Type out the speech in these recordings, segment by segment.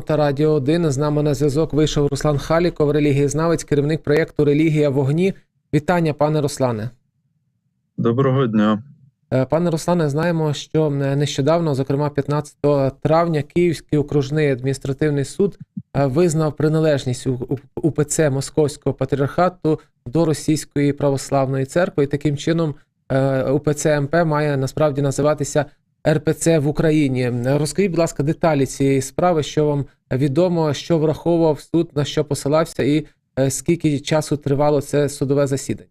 та Радіо 1. З нами на зв'язок вийшов Руслан Халіков, релігієзнавець, керівник проєкту Релігія вогні. Вітання, пане Руслане. Доброго дня. Е, Пане Руслане, знаємо, що е, нещодавно, зокрема 15 травня, Київський окружний адміністративний суд е, визнав приналежність УПЦ Московського патріархату до Російської православної церкви. І таким чином УПЦ МП має насправді називатися РПЦ в Україні. Розкажіть, будь ласка, деталі цієї справи, що вам відомо, що враховував суд, на що посилався, і е, скільки часу тривало це судове засідання.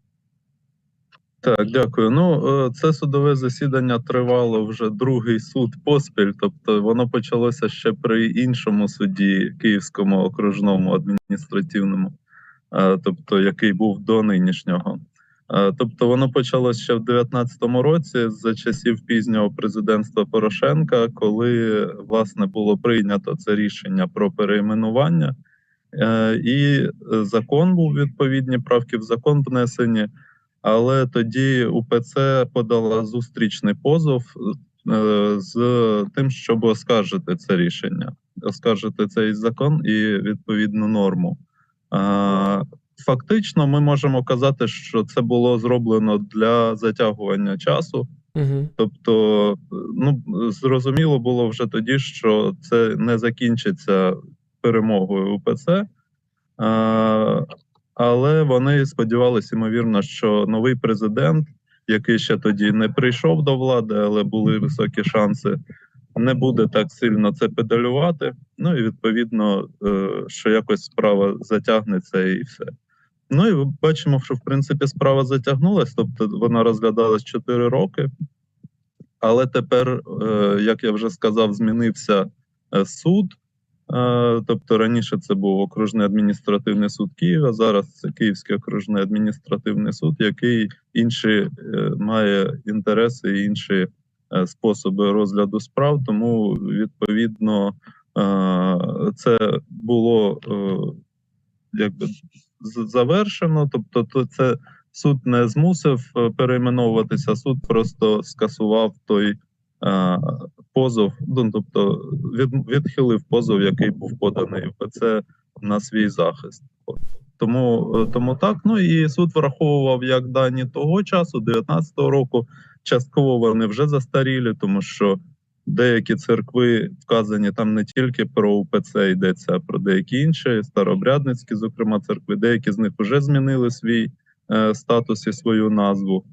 Так, дякую. Ну, е, це судове засідання тривало вже другий суд поспіль, тобто воно почалося ще при іншому суді Київському окружному адміністративному, е, тобто який був до нинішнього. Е, Тобто воно почалося ще в 2019 році за часів пізнього президентства Порошенка, коли власне було прийнято це рішення про перейменування, Е, і закон був відповідні правки в закон внесені. Але тоді УПЦ подала зустрічний позов е, з тим, щоб оскаржити це рішення, оскаржити цей закон і відповідну норму. Фактично, ми можемо казати, що це було зроблено для затягування часу. Угу. Тобто, ну зрозуміло було вже тоді, що це не закінчиться перемогою УПЦ. А, але вони сподівалися, ймовірно, що новий президент, який ще тоді не прийшов до влади, але були високі шанси, не буде так сильно це педалювати. Ну і відповідно, е, що якось справа затягнеться і все. Ну і бачимо, що в принципі справа затягнулася, тобто вона розглядалась 4 роки. Але тепер, е, як я вже сказав, змінився е, суд. Е, Тобто раніше це був окружний адміністративний суд Києва, зараз це Київський окружний адміністративний суд, який інші має інтереси і інші способи розгляду справ. Тому відповідно це було якби завершено. Тобто, то це суд не змусив е, перейменовуватися, суд просто скасував той. е, Позов, ну тобто від, відхилив позов, який був поданий УПЦ на свій захист. Тому, е, тому так. Ну і суд враховував як дані того часу, 19-го року. Частково вони вже застарілі, тому що деякі церкви вказані там не тільки про УПЦ йдеться, а про деякі інші старообрядницькі, зокрема церкви. Деякі з них вже змінили свій е, статус і свою назву.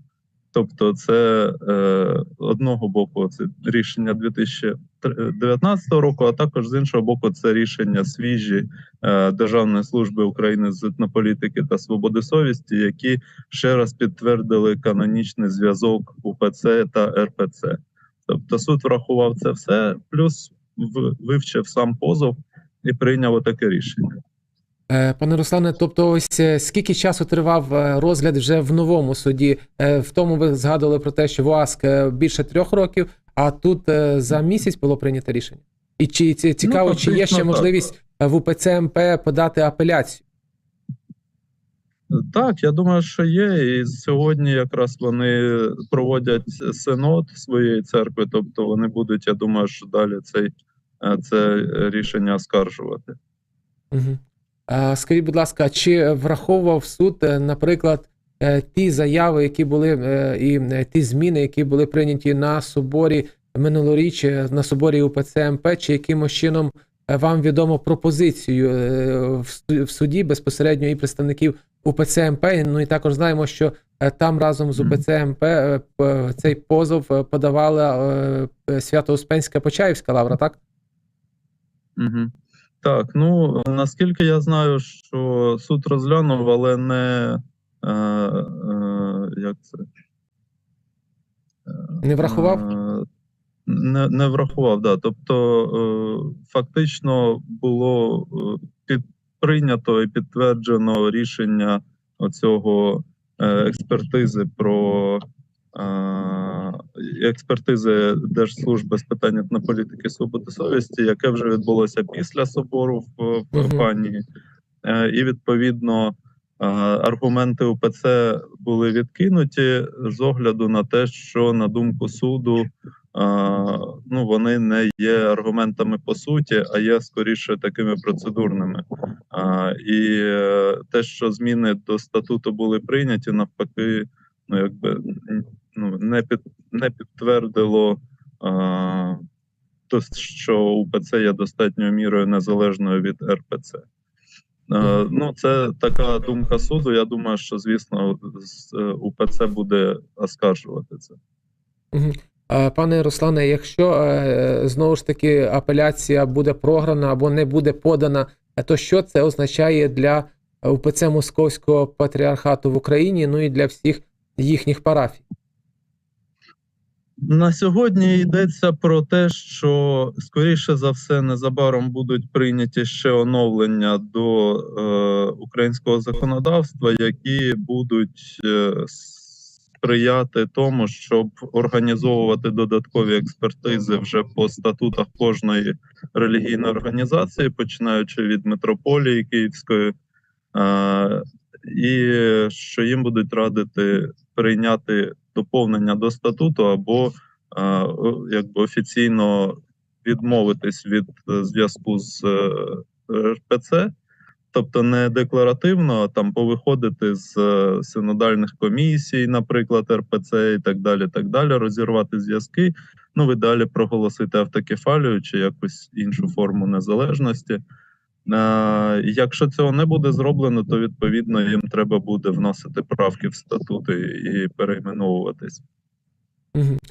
Тобто, це е, одного боку це рішення 2019 року, а також з іншого боку, це рішення свіжі е, Державної служби України з етнополітики та свободи совісті, які ще раз підтвердили канонічний зв'язок УПЦ та РПЦ. Тобто, суд врахував це все, плюс вивчив сам позов і прийняв таке рішення. Е, Пане Руслане, тобто, ось е, скільки часу тривав е, розгляд вже в новому суді? В тому ви згадували про те, що в ОАСК е, більше трьох років, а тут за місяць було прийнято рішення. І чи ці- цікаво, чи є ще можливість в УПЦ МП подати апеляцію? Так, я думаю, що є. І сьогодні якраз вони проводять синод своєї церкви, тобто вони будуть, я думаю, що далі цей, е, це рішення оскаржувати. Угу. Скажіть, будь ласка, чи враховував суд, е, наприклад, е, ті заяви, які були, і ті зміни, які були прийняті на соборі минулоріч, на соборі УПЦ МП, чи якимось чином вам відомо пропозицію в суді безпосередньо і представників УПЦ МП? Ну і також знаємо, що е, там разом з. УПЦ МП е, цей позов е, подавала Свято-Успенська Почаївська лавра, так? Угу. Так, ну наскільки я знаю, що суд розглянув, але не е, е, як це? Не врахував? Не, не врахував, да. Тобто, е, фактично було прийнято і підтверджено рішення оцього е, експертизи про е, експертизи Держслужби з питань етнополітики і свободи совісті, яке вже відбулося після собору в, в Е, і відповідно аргументи УПЦ були відкинуті з огляду на те, що на думку суду. Ну, вони не є аргументами по суті, а є скоріше такими процедурними. І е, те, що зміни до статуту були прийняті, навпаки, ну якби ну, не під не підтвердило. То, що УПЦ є достатньою мірою незалежною від РПЦ. Ну, це така думка суду. Я думаю, що звісно, е, УПЦ буде оскаржувати це. Пане Руслане, якщо е, знову ж таки апеляція буде програна або не буде подана, е, то що це означає для УПЦ Московського патріархату в Україні, ну і для всіх їхніх парафій? На сьогодні йдеться про те, що скоріше за все незабаром будуть прийняті ще оновлення до е, українського законодавства, які будуть е, сприяти тому, щоб організовувати додаткові експертизи вже по статутах кожної релігійної організації, починаючи від митрополії Київської, е, і що їм будуть радити прийняти доповнення до статуту або е, якби офіційно відмовитись від е, зв'язку з е, РПЦ, тобто не декларативно, а там повиходити з е, синодальних комісій, наприклад, РПЦ і так далі, так далі, розірвати зв'язки. Ну, ви далі проголосити автокефалію чи якусь іншу форму незалежності. Е, Якщо цього не буде зроблено, то відповідно їм треба буде вносити правки в статути і перейменовуватись.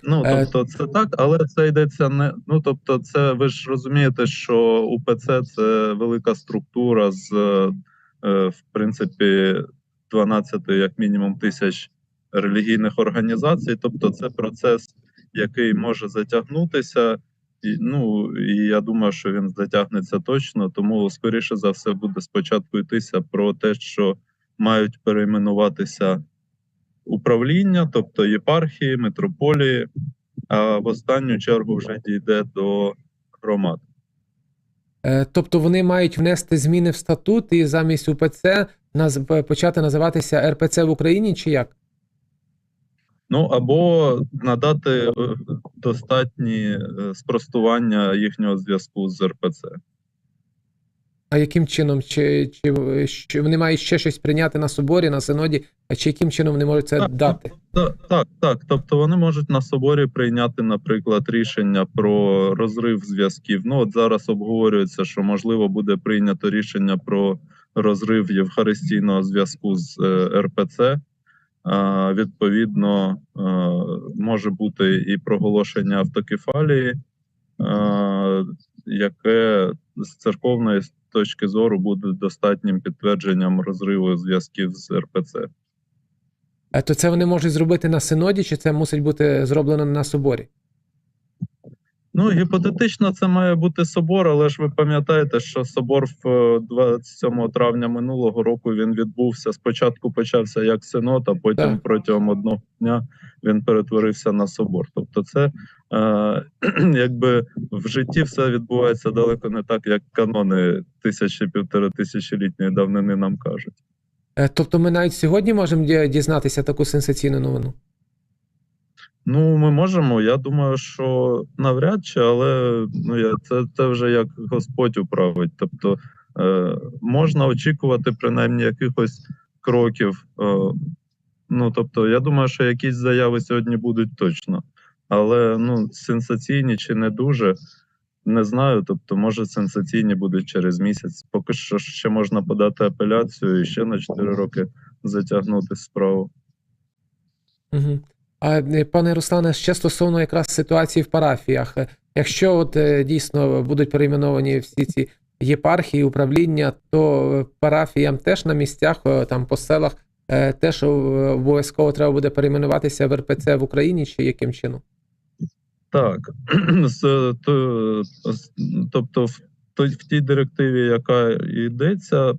Ну Е, тобто, це так, але це йдеться не. Ну тобто, це ви ж розумієте, що УПЦ це велика структура з е, в принципі 12 як мінімум тисяч релігійних організацій. Тобто, це процес, який може затягнутися. І, ну і я думаю, що він затягнеться точно, тому скоріше за все буде спочатку йтися про те, що мають перейменуватися управління, тобто єпархії, митрополії, а в останню чергу вже дійде до громад. Е, Тобто вони мають внести зміни в статут і замість УПЦ наз- почати називатися РПЦ в Україні, чи як? Ну або надати е, достатні е, спростування їхнього зв'язку з РПЦ. А яким чином? Чи, чи, чи вони мають ще щось прийняти на соборі, на синоді, а чи яким чином вони можуть це Так, дати? Так, так, так. Тобто вони можуть на соборі прийняти, наприклад, рішення про розрив зв'язків. Ну от зараз обговорюється, що можливо буде прийнято рішення про розрив євхаристійного зв'язку з е, РПЦ. А, відповідно, е, може бути і проголошення автокефалії, яке з церковної точки зору буде достатнім підтвердженням розриву зв'язків з РПЦ. А То це вони можуть зробити на синоді, чи це мусить бути зроблено на соборі? Ну, гіпотетично, це має бути собор, але ж ви пам'ятаєте, що собор в е, 27 травня минулого року він відбувся. Спочатку почався як синод, а потім Так. протягом одного дня він перетворився на собор. Тобто, це е, якби в житті все відбувається далеко не так, як канони тисячі півтори тисячолітньої давнини нам кажуть. Е, Тобто ми навіть сьогодні можемо дізнатися таку сенсаційну новину. Ну, ми можемо. Я думаю, що навряд чи, але ну я це, це вже як Господь управить. Тобто е, можна очікувати принаймні якихось кроків. Е, ну тобто, я думаю, що якісь заяви сьогодні будуть точно, але ну сенсаційні чи не дуже. Не знаю, тобто, може, сенсаційні будуть через місяць. Поки що ще можна подати апеляцію і ще на 4 роки затягнути справу. Угу. А е, пане Руслане, ще стосовно якраз ситуації в парафіях. Е, Якщо от е, дійсно будуть перейменовані всі ці єпархії, управління, то парафіям теж на місцях, там по селах, теж обов'язково треба буде перейменуватися в РПЦ в Україні, чи яким чином? Так, тобто в, тій директиві, яка йдеться,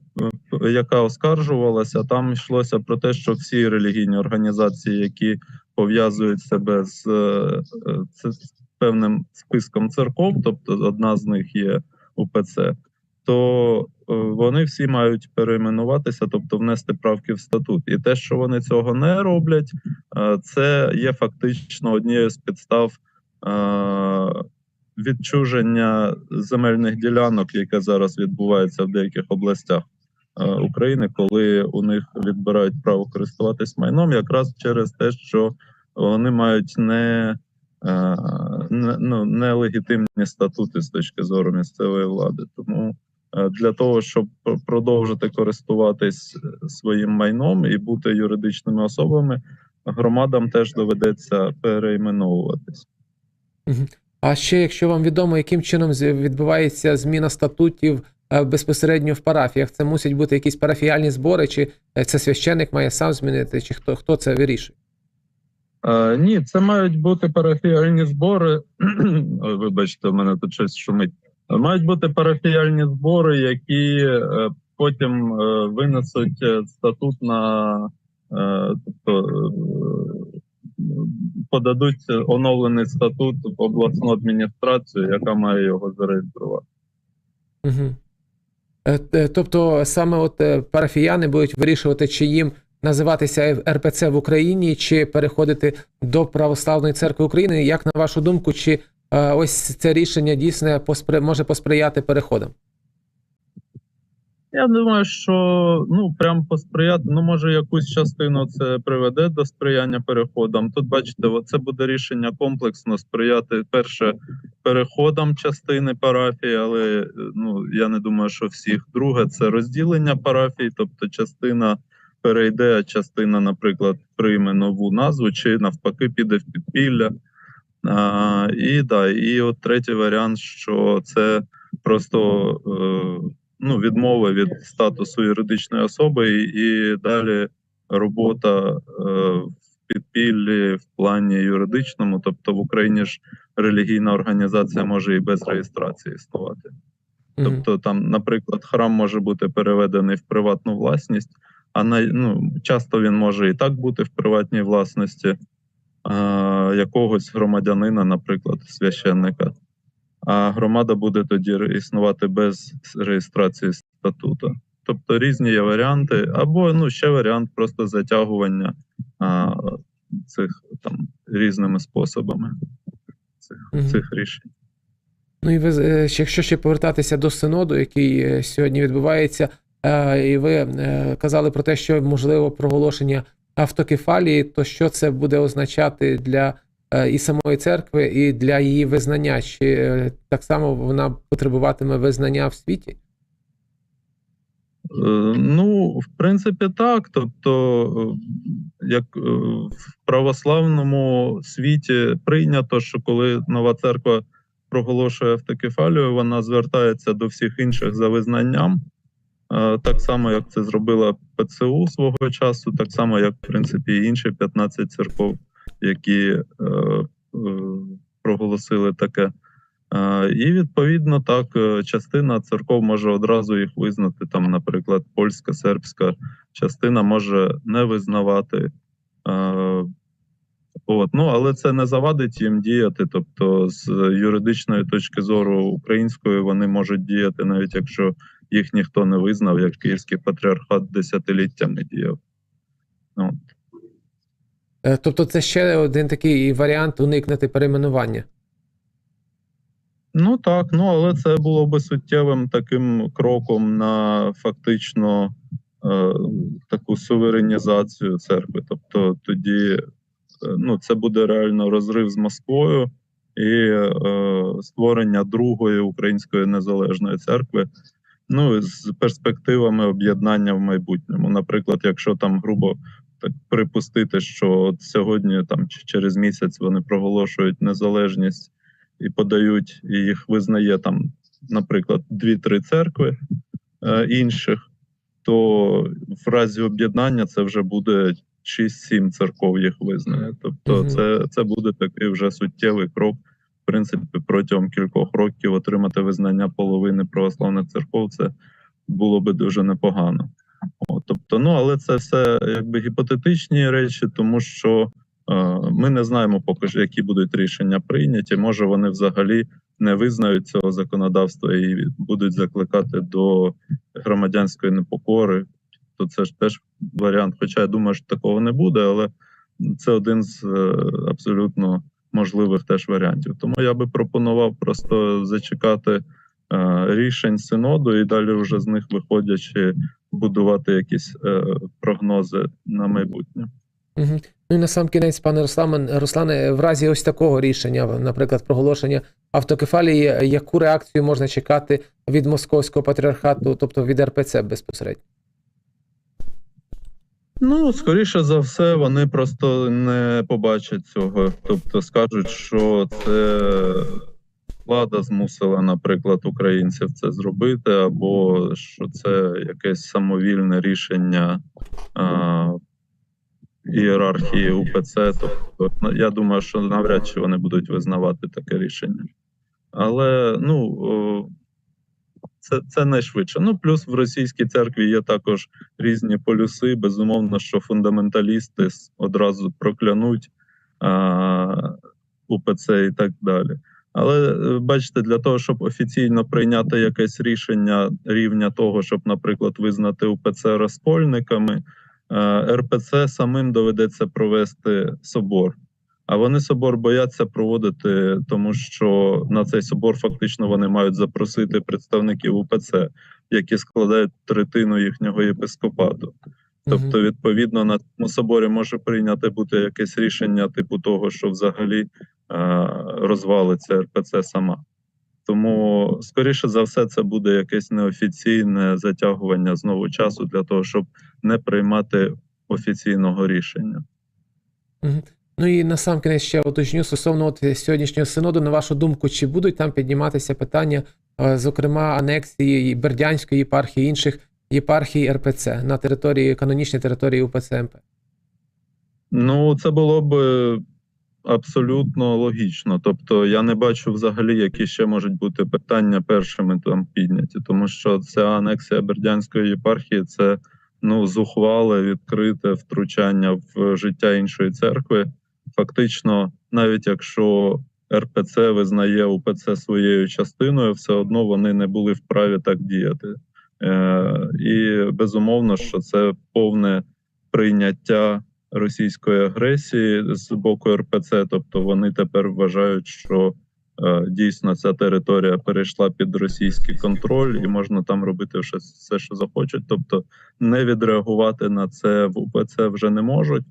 яка оскаржувалася, там йшлося про те, що всі релігійні організації, які пов'язують себе з, е, е, з певним списком церков, тобто одна з них є УПЦ, то е, вони всі мають перейменуватися, тобто внести правки в статут. І те, що вони цього не роблять, це є фактично однією з підстав відчуження земельних ділянок, яке зараз відбувається в деяких областях України, коли у них відбирають право користуватись майном, якраз через те, що вони мають не, е, не, ну, нелегітимні статути з точки зору місцевої влади. Тому е, для того, щоб продовжити користуватись е, своїм майном і бути юридичними особами, громадам теж доведеться перейменовуватись. А ще, якщо вам відомо, яким чином відбувається зміна статутів е, безпосередньо в парафіях, це мусять бути якісь парафіяльні збори, чи е, це священник має сам змінити, чи хто, хто це вирішує? Е, ні, це мають бути парафіяльні збори. Ой, вибачте, у мене тут щось шумить. Е, Мають бути парафіяльні збори, які е, потім е, винесуть е, статут на е, тобто, е, подадуть оновлений статут в обласну адміністрацію, яка має його зареєструвати. Угу. Тобто саме от е, парафіяни будуть вирішувати, чи їм називатися РПЦ в Україні, чи переходити до Православної церкви України. Як на вашу думку, чи е, ось це рішення дійсно поспри... може посприяти переходам? Я думаю, що ну прям посприяти, ну може якусь частину це приведе до сприяння переходам. Тут бачите, це буде рішення комплексно сприяти перше переходам частини парафії, але е, ну я не думаю, що всіх. Друге, це розділення парафій, тобто частина перейде, а частина, наприклад, прийме нову назву, чи навпаки піде в підпілля. А, і да, і от третій варіант, що це просто. Е, ну, відмова від статусу юридичної особи, і, і далі робота е, підпіллі в плані юридичному. Тобто в Україні ж релігійна організація може і без реєстрації існувати. Тобто, там, наприклад, храм може бути переведений в приватну власність, а на, ну, часто він може і так бути в приватній власності а, якогось громадянина, наприклад, священника. А громада буде тоді існувати без реєстрації статуту. Тобто різні є варіанти, або ну, ще варіант просто затягування а, цих там різними способами цих, Мгм. цих рішень. Ну і ви, е, якщо ще повертатися до синоду, який е, сьогодні відбувається, е, і ви казали про те, що можливо проголошення автокефалії, то що це буде означати для і самої церкви, і для її визнання? Чи так само вона потребуватиме визнання в світі? Е, Ну, в принципі, так. Тобто, е, як е, в православному світі прийнято, що коли нова церква проголошує автокефалію, вона звертається до всіх інших за визнанням. Так само, як це зробила ПЦУ свого часу, так само, як в принципі інші 15 церков, які проголосили таке. Е, І відповідно так е, частина церков може одразу їх визнати. Там, наприклад, польська, сербська частина може не визнавати. Е, От, ну але це не завадить їм діяти. Тобто, з юридичної точки зору української вони можуть діяти, навіть якщо їх ніхто не визнав, як київський патріархат десятиліттями діяв. Е, Тобто, це ще один такий варіант уникнути перейменування. Ну так, ну але це було би суттєвим таким кроком на фактично е, таку суверенізацію церкви. Тобто тоді е, ну, це буде реально розрив з Москвою і е, створення другої української незалежної церкви. Ну з перспективами об'єднання в майбутньому. Наприклад, якщо там грубо так припустити, що от сьогодні там чи через місяць вони проголошують незалежність і подають, і їх визнає там, наприклад, дві-три церкви е, інших, то в разі об'єднання це вже буде 6-7 церков їх визнає. Тобто, Мгм. це, це буде такий вже суттєвий крок. В принципі, протягом кількох років отримати визнання половини православних церков, це було би дуже непогано. От, тобто, ну але це все якби гіпотетичні речі, тому що Ми не знаємо поки що, які будуть рішення прийняті. Може, вони взагалі не визнають цього законодавства і будуть закликати до громадянської непокори. То це ж теж варіант. Хоча я думаю, що такого не буде, але це один з е, абсолютно можливих теж варіантів. Тому я би пропонував просто зачекати е, рішень синоду і далі, вже з них виходячи, будувати якісь е, прогнози на майбутнє. Ну і на сам кінець, пане Руслане, Руслане, в разі ось такого рішення, наприклад, проголошення автокефалії, яку реакцію можна чекати від московського патріархату, тобто від РПЦ безпосередньо? Ну, скоріше за все, вони просто не побачать цього. Тобто скажуть, що це влада змусила, наприклад, українців це зробити, або що це якесь самовільне рішення а, ієрархії УПЦ. Тобто, ну, я думаю, що навряд чи вони будуть визнавати таке рішення. Але ну. це, це найшвидше. Ну, плюс в російській церкві є також різні полюси. Безумовно, що фундаменталісти одразу проклянуть а, УПЦ і так далі. Але е, бачите, для того, щоб офіційно прийняти якесь рішення рівня того, щоб, наприклад, визнати УПЦ розпольниками, РПЦ самим доведеться провести собор. А вони собор бояться проводити, тому що на цей собор фактично вони мають запросити представників УПЦ, які складають третину їхнього єпископату. Тобто, відповідно, на цьому соборі може прийняти бути якесь рішення, типу того, що взагалі е, розвалиться РПЦ сама. Тому, скоріше за все, це буде якесь неофіційне затягування знову часу для того, щоб не приймати офіційного рішення. Ну і на сам кінець ще уточню стосовно от сьогоднішнього синоду, на вашу думку, чи будуть там підніматися питання, е, зокрема, анексії Бердянської єпархії, інших єпархій РПЦ на території канонічній території УПЦ МП? Ну, це було б е, абсолютно логічно. Тобто, я не бачу взагалі, які ще можуть бути питання першими там підняті, тому що ця анексія Бердянської єпархії це ну зухвале відкрите втручання в життя іншої церкви. Фактично, навіть якщо РПЦ визнає УПЦ своєю частиною, все одно вони не були вправі так діяти. Е, і безумовно, що це повне прийняття російської агресії з боку РПЦ. Тобто вони тепер вважають, що дійсно ця територія перейшла під російський контроль, і можна там робити все, все, що захочуть. Тобто не відреагувати на це в УПЦ вже не можуть.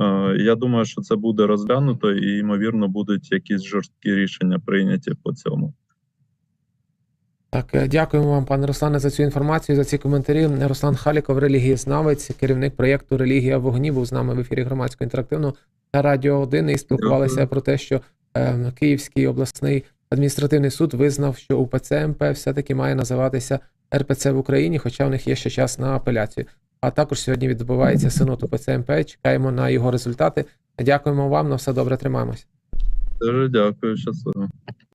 Е, я думаю, що це буде розглянуто, і ймовірно будуть якісь жорсткі рішення прийняті по цьому. Так, е, дякуємо вам, пане Руслане, за цю інформацію, за ці коментарі. Руслан Халіков, релігієзнавець, керівник проєкту Релігія вогні, був з нами в ефірі громадського інтерактивного та Радіо 1 і спілкувалися Дякую. про те, що е, Київський обласний адміністративний суд визнав, що УПЦ МП все-таки має називатися РПЦ в Україні, хоча в них є ще час на апеляцію. А також сьогодні відбувається синод УПЦ МП. Чекаємо на його результати. Дякуємо вам. На все добре, тримаємось. Дуже дякую, щасливо.